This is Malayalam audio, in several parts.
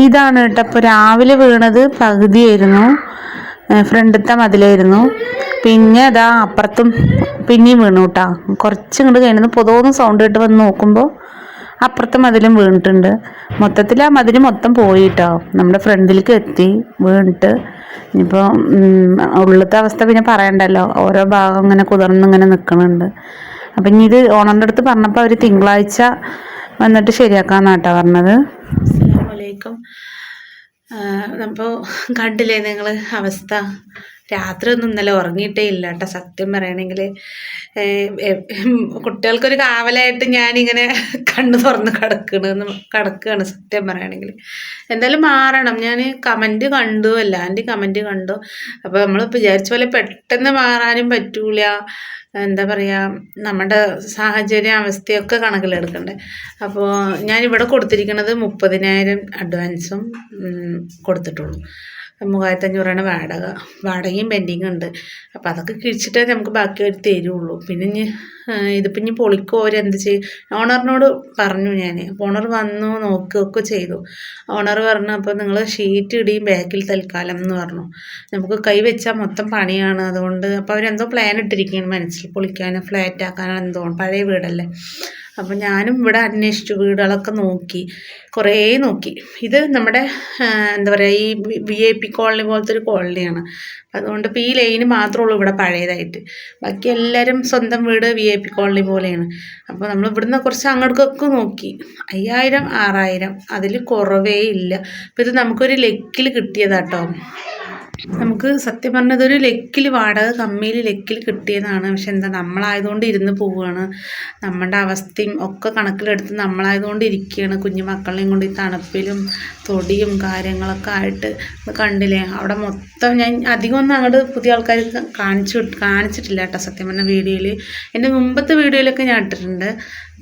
ഇതാണ് കേട്ടോ. അപ്പോൾ രാവിലെ വീണത് പകുതിയായിരുന്നു. ഫ്രണ്ടത്തെ മതിലായിരുന്നു. പിന്നെ അതാ അപ്പുറത്തും പിന്നെയും വീണു കേട്ടോ. കുറച്ച് ഇങ്ങോട്ട് കഴിഞ്ഞു പൊതുവെന്ന് സൗണ്ട് കേട്ട് വന്ന് നോക്കുമ്പോൾ അപ്പുറത്തെ മതിലും വീണിട്ടുണ്ട്. മൊത്തത്തിൽ ആ മതിൽ മൊത്തം പോയി കേട്ടോ. നമ്മുടെ ഫ്രണ്ടിലേക്ക് എത്തി വീണിട്ട്. ഇനിയിപ്പോൾ ഉള്ളത്തെ അവസ്ഥ പിന്നെ പറയണ്ടല്ലോ. ഓരോ ഭാഗം ഇങ്ങനെ കുതിർന്ന് ഇങ്ങനെ നിൽക്കുന്നുണ്ട് അപ്പം ഇനി ഇത് ഓണറിന്റെ അടുത്ത് പറഞ്ഞപ്പോൾ അവർ തിങ്കളാഴ്ച വന്നിട്ട് ശരിയാക്കാമെന്നാട്ടോ പറഞ്ഞത്. അസ്സലാമലൈക്കും അപ്പോൾ കണ്ടില്ലേ നിങ്ങൾ അവസ്ഥ? രാത്രി ഒന്നും ഇന്നലെ ഉറങ്ങിയിട്ടേ ഇല്ല കേട്ടോ സത്യം പറയണമെങ്കിൽ കുട്ടികൾക്കൊരു കാവലായിട്ട് ഞാനിങ്ങനെ കണ്ണു തുറന്ന് കിടക്കണെന്ന് കിടക്കുകയാണ് സത്യം പറയണമെങ്കിൽ എന്തായാലും മാറണം. ഞാൻ കമന്റ് കണ്ടു എല്ലാവരുടെയും കമന്റ് കണ്ടു. അപ്പോൾ നമ്മൾ വിചാരിച്ച പോലെ പെട്ടെന്ന് മാറാനും പറ്റൂല. എന്താ പറയുക നമ്മുടെ സാഹചര്യം അവസ്ഥയൊക്കെ കണക്കിലെടുക്കണ്ടേ. അപ്പോൾ ഞാനിവിടെ കൊടുത്തിരിക്കുന്നത് മുപ്പതിനായിരം അഡ്വാൻസും കൊടുത്തിട്ടുള്ളൂ. മൂവായിരത്തി അഞ്ഞൂറാണ് വാടക. വാടകയും പെൻഡിങ് ഉണ്ട്. അപ്പോൾ അതൊക്കെ കിഴിച്ചിട്ടേ നമുക്ക് ബാക്കി അവർ തരുള്ളൂ. പിന്നെ ഇനി ഇതിപ്പോൾ ഇനി പൊളിക്കോ? അവരെന്ത് ചെയ്യും ഓണറിനോട് പറഞ്ഞു ഞാൻ അപ്പോൾ ഓണർ വന്നു നോക്കുകയൊക്കെ ചെയ്തു. ഓണർ പറഞ്ഞു അപ്പോൾ നിങ്ങൾ ഷീറ്റ് ഇടിയും ബാക്കിൽ തൽക്കാലം എന്ന് പറഞ്ഞു. നമുക്ക് കൈ വെച്ചാൽ മൊത്തം പണിയാണ്. അതുകൊണ്ട് അപ്പോൾ അവരെന്തോ പ്ലാൻ ഇട്ടിരിക്കുകയാണ് മനസ്സിൽ. പൊളിക്കാനോ ഫ്ലാറ്റ് ആക്കാനോ എന്തോ. പഴയ വീടല്ലേ. അപ്പോൾ ഞാനും ഇവിടെ അന്വേഷിച്ചു വീടുകളൊക്കെ നോക്കി കുറേ നോക്കി. ഇത് നമ്മുടെ എന്താ പറയുക ഈ വി ഐ പി കോളനി പോലത്തെ ഒരു കോളനിയാണ്. അതുകൊണ്ട് ഇപ്പോൾ ഈ ലൈന് മാത്രമേ ഉള്ളൂ ഇവിടെ പഴയതായിട്ട്. ബാക്കി എല്ലാവരും സ്വന്തം വീട് വി ഐ പി കോളനി പോലെയാണ്. അപ്പോൾ നമ്മൾ ഇവിടുന്ന് കുറച്ച് അങ്ങോട്ടൊക്കെ നോക്കി. അയ്യായിരം ആറായിരം അതിൽ കുറവേ ഇല്ല. അപ്പോൾ ഇത് നമുക്കൊരു ലെക്കിൽ കിട്ടിയതാട്ടോ. നമുക്ക് സത്യം പറഞ്ഞത് ഒരു ലെക്കിൽ വാടക കമ്മിയിൽ ലെക്കിൽ കിട്ടിയതാണ്. പക്ഷെ എന്താ നമ്മളായതുകൊണ്ട് ഇരുന്ന് പോവുകയാണ് നമ്മുടെ അവസ്ഥയും ഒക്കെ കണക്കിലെടുത്ത് നമ്മളായതുകൊണ്ട് ഇരിക്കുകയാണ് കുഞ്ഞു മക്കളെയും കൊണ്ട് ഈ തണുപ്പിലും തൊടിയും കാര്യങ്ങളൊക്കെ ആയിട്ട് കണ്ടില്ലേ? അവിടെ മൊത്തം ഞാൻ അധികം ഒന്നും അങ്ങോട്ട് പുതിയ ആൾക്കാർ കാണിച്ചു കാണിച്ചിട്ടില്ല കേട്ടോ സത്യം പറഞ്ഞ വീഡിയോയിൽ എന്റെ മുമ്പത്തെ വീഡിയോയിലൊക്കെ ഞാൻ ഇട്ടിട്ടുണ്ട്.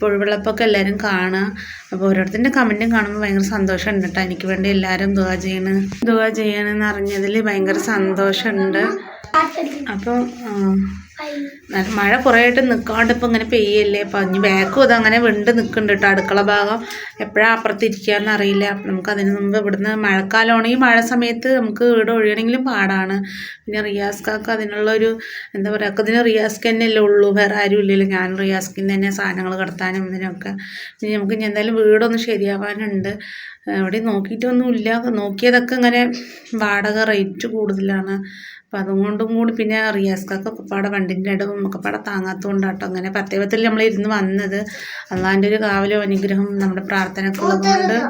അപ്പോൾ വെള്ളപ്പൊക്കെ എല്ലാവരും കാണുക അപ്പോൾ ഓരോരുത്തരുടെ കമന്റും കാണുമ്പോൾ ഭയങ്കര സന്തോഷമുണ്ട് കേട്ടോ. എനിക്ക് വേണ്ടി എല്ലാവരും ദുവാ ചെയ്യണേ. ദുവാ ചെയ്യണമെന്ന് അറിഞ്ഞതിൽ ഭയങ്കര സന്തോഷമുണ്ട്. അപ്പോൾ മഴ കുറേ ആയിട്ട് നിൽക്കാണ്ട് ഇപ്പം ഇങ്ങനെ പെയ്യല്ലേ. അപ്പം ഇനി ബാക്കും ഇത് അങ്ങനെ വിണ്ട് നിൽക്കുന്നുണ്ട് കേട്ടോ അടുക്കള ഭാഗം. എപ്പോഴാണ് അപ്പുറത്തിരിക്കുകയെന്ന് അറിയില്ല. നമുക്ക് അതിന് മുമ്പ് ഇവിടുന്ന് മഴക്കാലമാണെങ്കിൽ മഴ സമയത്ത് നമുക്ക് വീട് ഒഴിയണമെങ്കിലും പാടാണ്. പിന്നെ റിയാസ്കാക്ക് അതിനുള്ളൊരു എന്താ പറയുക അതിന് റിയാസ്ക്ക് തന്നെയല്ലേ ഉള്ളൂ. വേറെ ആരും ഇല്ലല്ലോ. ഞാൻ റിയാസ്ക്കിന് തന്നെ സാധനങ്ങൾ കടത്താനും ഇതിനൊക്കെ. പിന്നെ നമുക്ക് ഇനി എന്തായാലും വീടൊന്ന് ശരിയാവാനുണ്ട്. എവിടെയും നോക്കിയിട്ടൊന്നുമില്ല. നോക്കിയതൊക്കെ ഇങ്ങനെ വാടക റേറ്റ് കൂടുതലാണ്. അപ്പം അതുകൊണ്ടും കൂടി പിന്നെ റിയാസ്ക്കൊക്കെ പാടെ വണ്ടിന്റെ ഇടവും ഒക്കെപ്പാടെ പാടെ താങ്ങാത്തതുകൊണ്ടാട്ടോ അങ്ങനെ പ്രത്യേകത്തിൽ നമ്മൾ ഇരുന്ന് വന്നത്. അള്ളാന്റെ ഒരു കാവലും അനുഗ്രഹം നമ്മുടെ ആ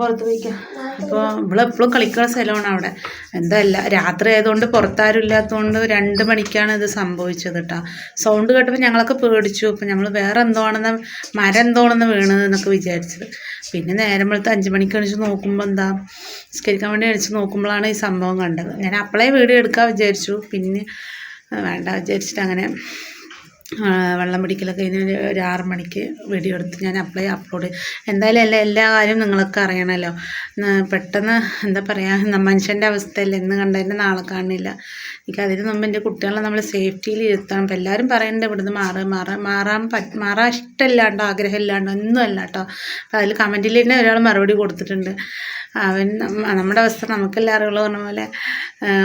പുറത്ത് പോയിക്കാം. അപ്പോൾ കളിക്കുന്ന സ്ഥലമാണ് അവിടെ. എന്തല്ല രാത്രി ആയതുകൊണ്ട് പുറത്താരും ഇല്ലാത്തതുകൊണ്ട് രണ്ട് മണിക്കാണ് ഇത് സംഭവിച്ചത് കേട്ടോ സൗണ്ട് കേട്ടപ്പോൾ ഞങ്ങളൊക്കെ പേടിച്ചു. അപ്പൊ ഞങ്ങൾ വേറെ എന്തോ ആണെന്ന് മരം എന്തോ ആണെന്ന് വീണത് എന്നൊക്കെ വിചാരിച്ചത്. പിന്നെ നേരം വെളുത്ത് അഞ്ച് മണിക്ക് എണിച്ച് നോക്കുമ്പോൾ എന്താ നിസ്കരിക്കാൻ വേണ്ടി എണിച്ച് നോക്കുമ്പോഴാണ് ഈ സംഭവം കണ്ടത്. ഞാൻ അപ്പളേ വീഡിയോ എടുക്കാൻ വിചാരിച്ചു. പിന്നെ വേണ്ട വിചാരിച്ചിട്ട് അങ്ങനെ വെള്ളം പിടിക്കലൊക്കെ കഴിഞ്ഞ് ഒരു- ആറ് മണിക്ക് വീഡിയോ എടുത്ത് ഞാൻ അപ്ലൈ അപ്ലോഡ് എന്തായാലും എല്ലാ എല്ലാ കാര്യവും നിങ്ങളൊക്കെ അറിയണമല്ലോ പെട്ടെന്ന് എന്താ പറയുക മനുഷ്യന്റെ അവസ്ഥയല്ല? എന്ന് കണ്ടതിന്റെ നാളെ കാണില്ല. എനിക്ക് അതിന് മുമ്പ് എന്റെ കുട്ടികളെ നമ്മൾ സേഫ്റ്റിയിൽ ഇരുത്തണം. അപ്പം എല്ലാവരും പറയുന്നുണ്ട് ഇവിടുന്ന് മാറുക മാറുക മാറാൻ പറ്റ മാറാൻ ഇഷ്ടമില്ലാണ്ടോ ആഗ്രഹമില്ലാണ്ടോ ഒന്നും അല്ല കേട്ടോ. അപ്പം അതിൽ കമന്റിൽ തന്നെ ഒരാൾ മറുപടി കൊടുത്തിട്ടുണ്ട്. അവൻ നമ്മുടെ അവസ്ഥ നമുക്കെല്ലാം അറിയുള്ളൂ പറഞ്ഞ പോലെ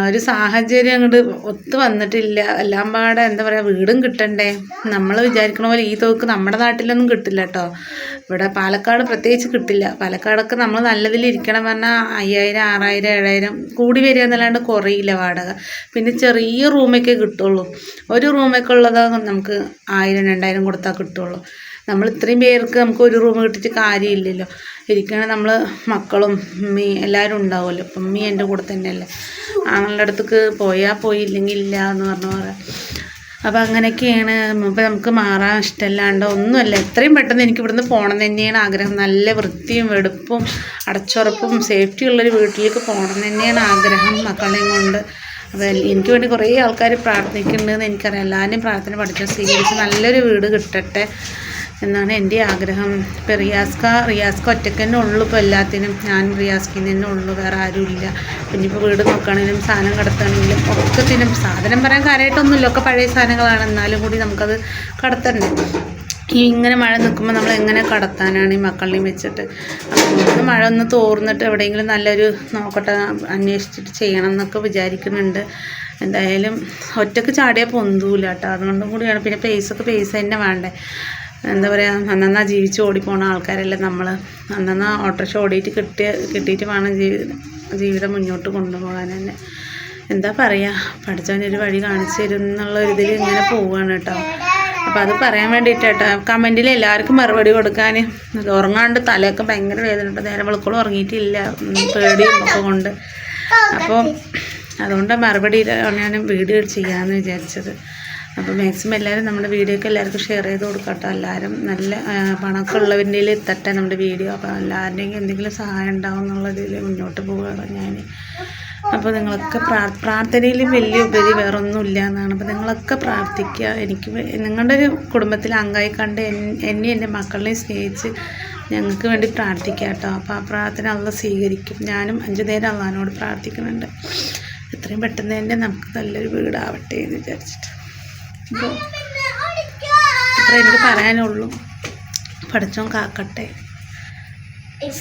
ഒരു സാഹചര്യം അങ്ങോട്ട് ഒത്തു വന്നിട്ടില്ല. എല്ലാം പാടെ എന്താ പറയുക വീടും കിട്ടണ്ടേ. നമ്മൾ വിചാരിക്കണ പോലെ ഈ തോക്ക് നമ്മുടെ നാട്ടിലൊന്നും കിട്ടില്ല കേട്ടോ ഇവിടെ പാലക്കാട് പ്രത്യേകിച്ച് കിട്ടില്ല. പാലക്കാടൊക്കെ നമ്മൾ നല്ലതിൽ ഇരിക്കണം പറഞ്ഞാൽ അയ്യായിരം ആറായിരം ഏഴായിരം കൂടി വരിക എന്നല്ലാണ്ട് കുറയില്ല വാടക. പിന്നെ ചെറിയ റൂമൊക്കെ കിട്ടുള്ളൂ. ഒരു റൂമൊക്കെ ഉള്ളത് നമുക്ക് ആയിരം രണ്ടായിരം കൊടുത്താൽ കിട്ടുള്ളൂ. നമ്മൾ ഇത്രയും പേർക്ക് നമുക്ക് ഒരു റൂം കിട്ടിയിട്ട് കാര്യമില്ലല്ലോ. ഇരിക്കണ നമ്മൾ മക്കളും ഉമ്മി എല്ലാവരും ഉണ്ടാവുമല്ലോ. അപ്പം ഉമ്മി എന്റെ കൂടെ തന്നെയല്ലേ. ആങ്ങളുടെ അടുത്തേക്ക് പോയാൽ പോയി ഇല്ലെങ്കിൽ ഇല്ല എന്ന് പറഞ്ഞ പോലെ അപ്പോൾ അങ്ങനെയൊക്കെയാണ്. ഇപ്പം നമുക്ക് മാറാൻ ഇഷ്ടമല്ലാണ്ട് ഒന്നുമല്ല. എത്രയും പെട്ടെന്ന് എനിക്ക് ഇവിടുന്ന് പോകണം തന്നെയാണ് ആഗ്രഹം. നല്ല വൃത്തിയും വെടുപ്പും അടച്ചുറപ്പും സേഫ്റ്റി ഉള്ളൊരു വീട്ടിലേക്ക് പോകണം തന്നെയാണ് ആഗ്രഹം മക്കളെയും കൊണ്ട്. അപ്പോൾ എനിക്ക് വേണ്ടി കുറേ ആൾക്കാർ പ്രാർത്ഥിക്കുന്നുണ്ടെന്ന് എനിക്കറിയാം. എല്ലാവരും പ്രാർത്ഥന പഠിച്ചു സ്വീകരിച്ച് നല്ലൊരു വീട് കിട്ടട്ടെ. എന്നാണ് എന്റെ ആഗ്രഹം. ഇപ്പം റിയാസ്ക റിയാസ്ക ഒറ്റയ്ക്ക് തന്നെ ഉള്ളൂ ഇപ്പോൾ എല്ലാത്തിനും. ഞാൻ റിയാസ്കിന് തന്നെ ഉള്ളൂ വേറെ ആരും ഇല്ല ഇനിയിപ്പോൾ വീട് നോക്കുകയാണെങ്കിലും സാധനം കടത്തുകയാണെങ്കിലും ഒക്കത്തിനും സാധനം പറയാൻ കാര്യമായിട്ടൊന്നുമില്ല. ഒക്കെ പഴയ സാധനങ്ങളാണ്. എന്നാലും കൂടി നമുക്കത് കടത്തണ്ടേ? ഈ ഇങ്ങനെ മഴ നിൽക്കുമ്പോൾ നമ്മൾ എങ്ങനെ കടത്താനാണ് ഈ മക്കളിനെയും വെച്ചിട്ട്? അപ്പോൾ മഴ ഒന്ന് തോർന്നിട്ട് എവിടെയെങ്കിലും നല്ലൊരു നോക്കട്ടെ അന്വേഷിച്ചിട്ട് ചെയ്യണം എന്നൊക്കെ വിചാരിക്കുന്നുണ്ട്. എന്തായാലും ഒറ്റയ്ക്ക് ചാടിയാൽ പൊന്തൂല കേട്ടോ. അതുകൊണ്ടും കൂടിയാണ്. പിന്നെ പേസൊക്കെ പേസ് തന്നെ വേണ്ടേ? എന്താ പറയുക അന്നന്നാ ജീവിച്ച് ഓടിപ്പോണ ആൾക്കാരല്ലേ നമ്മൾ അന്നന്നാ ഓട്ടോറിക്ഷ ഓടിയിട്ട് കിട്ടിയ കിട്ടിയിട്ട് വേണം ജീവിതം ജീവിതം മുന്നോട്ട് കൊണ്ടുപോകാൻ തന്നെ. എന്താ പറയുക പഠിച്ചവനൊരു വഴി കാണിച്ചു തരും എന്നുള്ള ഇതിൽ ഇങ്ങനെ പോവുകയാണ് കേട്ടോ. അപ്പോൾ അത് പറയാൻ വേണ്ടിയിട്ട് കേട്ടോ. കമന്റിൽ എല്ലാവർക്കും മറുപടി കൊടുക്കാൻ ഉറങ്ങാണ്ട് തലയൊക്കെ ഭയങ്കര വേദന കേട്ടോ. നേരെ വെളുക്കോളം ഉറങ്ങിയിട്ടില്ല. പേടിയും ഒക്കെ കൊണ്ട്. അപ്പോൾ അതുകൊണ്ട് മറുപടി ഞാൻ വീഡിയോ ചെയ്യാമെന്ന് വിചാരിച്ചത്. അപ്പോൾ മാക്സിമം എല്ലാവരും നമ്മുടെ വീഡിയോ വീഡിയോക്ക് എല്ലാവർക്കും ഷെയർ ചെയ്ത് കൊടുക്കട്ടോ. എല്ലാവരും നല്ല പണമൊക്കെ ഉള്ളവരുടെ എത്തട്ടെ നമ്മുടെ വീഡിയോ. അപ്പോൾ എല്ലാവരുടെയും എന്തെങ്കിലും സഹായം ഉണ്ടാവും എന്നുള്ളതിൽ മുന്നോട്ട് പോവുകയാണ് ഞാൻ അപ്പോൾ നിങ്ങളൊക്കെ പ്രാർത്ഥനയിൽ വലിയ ഉപരി വേറൊന്നുമില്ല എന്നാണ്. അപ്പോൾ നിങ്ങളൊക്കെ പ്രാർത്ഥിക്കുക. എനിക്ക് നിങ്ങളുടെ ഒരു കുടുംബത്തിലെ അംഗമായി കണ്ട് എന്നെ എന്റെ മക്കളെയും സ്നേഹിച്ച് ഞങ്ങൾക്ക് വേണ്ടി പ്രാർത്ഥിക്കുക കേട്ടോ. അപ്പോൾ ആ പ്രാർത്ഥന അള്ള സ്വീകരിക്കും. ഞാനും അഞ്ചു നേരം അള്ളഹാനോട് പ്രാർത്ഥിക്കുന്നുണ്ട്. എത്രയും പെട്ടെന്ന് തന്നെ നമുക്ക് നല്ലൊരു വീടാവട്ടെ എന്ന് വിചാരിച്ചിട്ട്. അപ്പോൾ ഇത്ര എനിക്ക് പറയാനുള്ളൂ. പഠിച്ചോൻ കാക്കട്ടെ. It's